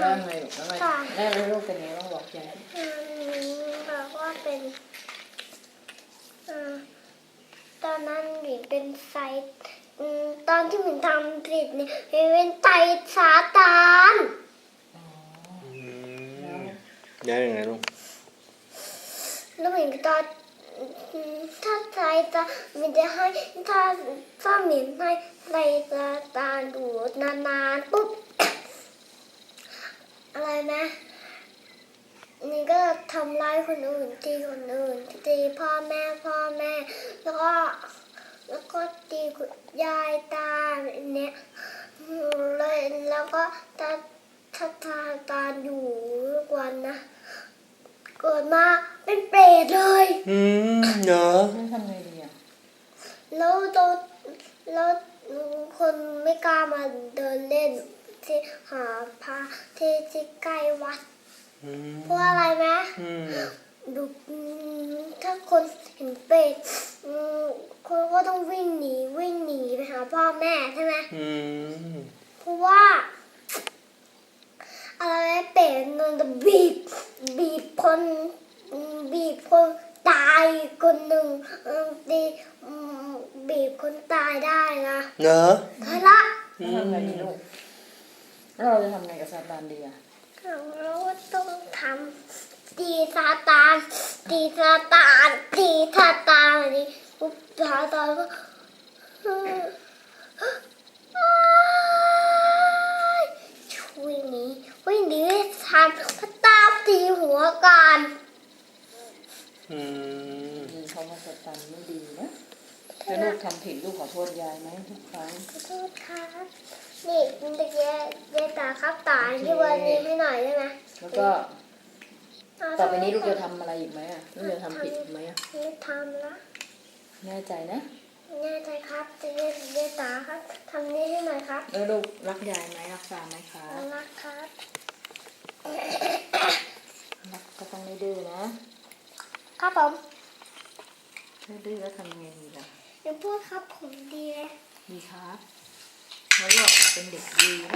แล้วไงลูกแล้วไงค่ะแล้วแล้วลูกเป็นไงบ้างบอกยายอืมบอกว่าเป็นอ่าตอนนั้นหลิงเป็นไซต์อืมตอนที่หมิงทำผิดเนี่ยหลิงเป็นไตซาตานอ๋ออืมย้ายยังไงลูกแล้วหมิงก็ตอนอืมถ้าไตจะมันจะให้ถ้าถ้าหมิงให้ไตซาตานดูนานๆปุ๊บอะไร นะ นี่ก็ทำร้ายคนอื่นตีคนอื่นตีพ่อแม่พ่อแม่ แล้วก็แล้วก็ตีคุณยายตาแบบเนี้ยเลยแล้วก็ตาถ้าตาตาอยู่ทุกวันนะเกิดมาเป็นเปรตเลย อืมเหรอแล้วทำไงดีอะแล้วตัวแล้วคนไม่กล้ามาเดินเล่น ที่หาพระที่ที่ใกล้วัดอืมเพราะอะไรไหมอืมดูอืมถ้าคนเห็นเป็ดอืมคนก็ต้องวิ่งหนีวิ่งหนีไปหาพ่อแม่ใช่ไหมอืมเพราะว่าอะไรนะเป็ดมันจะบีบบีบคนอืมบีบคนตายคนหนึ่งอืมดีอืมบีบคนตายได้นะเหรอใช่ละแล้วทำไงดีลูก แล้วเราจะทำไงกับซาตานดีอะเราก็ต้องทำตีซาตานตีซาตานตีซาตานนี่ปุ๊บซาตานก็วิ่งหนีวิ่งหนีไม่ทันพระตาตีหัวกันอืมดีเขาว่าซาตานไม่ดีนะแล้วลูกทำผิดลูกขอโทษยายไหมทุกครั้งขอโทษครับนี่มันจะแย่แย่ตา ครับตาที่วันนี้ให้หน่อยได้ไหมแล้วก็ต่อไปนี้ลูกจะทำอะไรอีกไหมอะลูกจะทำผิดอีกไหมอะไม่ทำละแน่ใจนะแน่ใจครับจะแย่แย่ตาครับทำนี่ให้หน่อยครับแล้วลูกรักยายไหมรักษาไหมคะรักครับรักก็ต้องไม่ดื้อนะครับผมถ้าดื้อแล้วทำยังไงดีล่ะยังพูดครับผมดีเลยดีครับแล้วเราออกมาเป็นเด็กดีนะ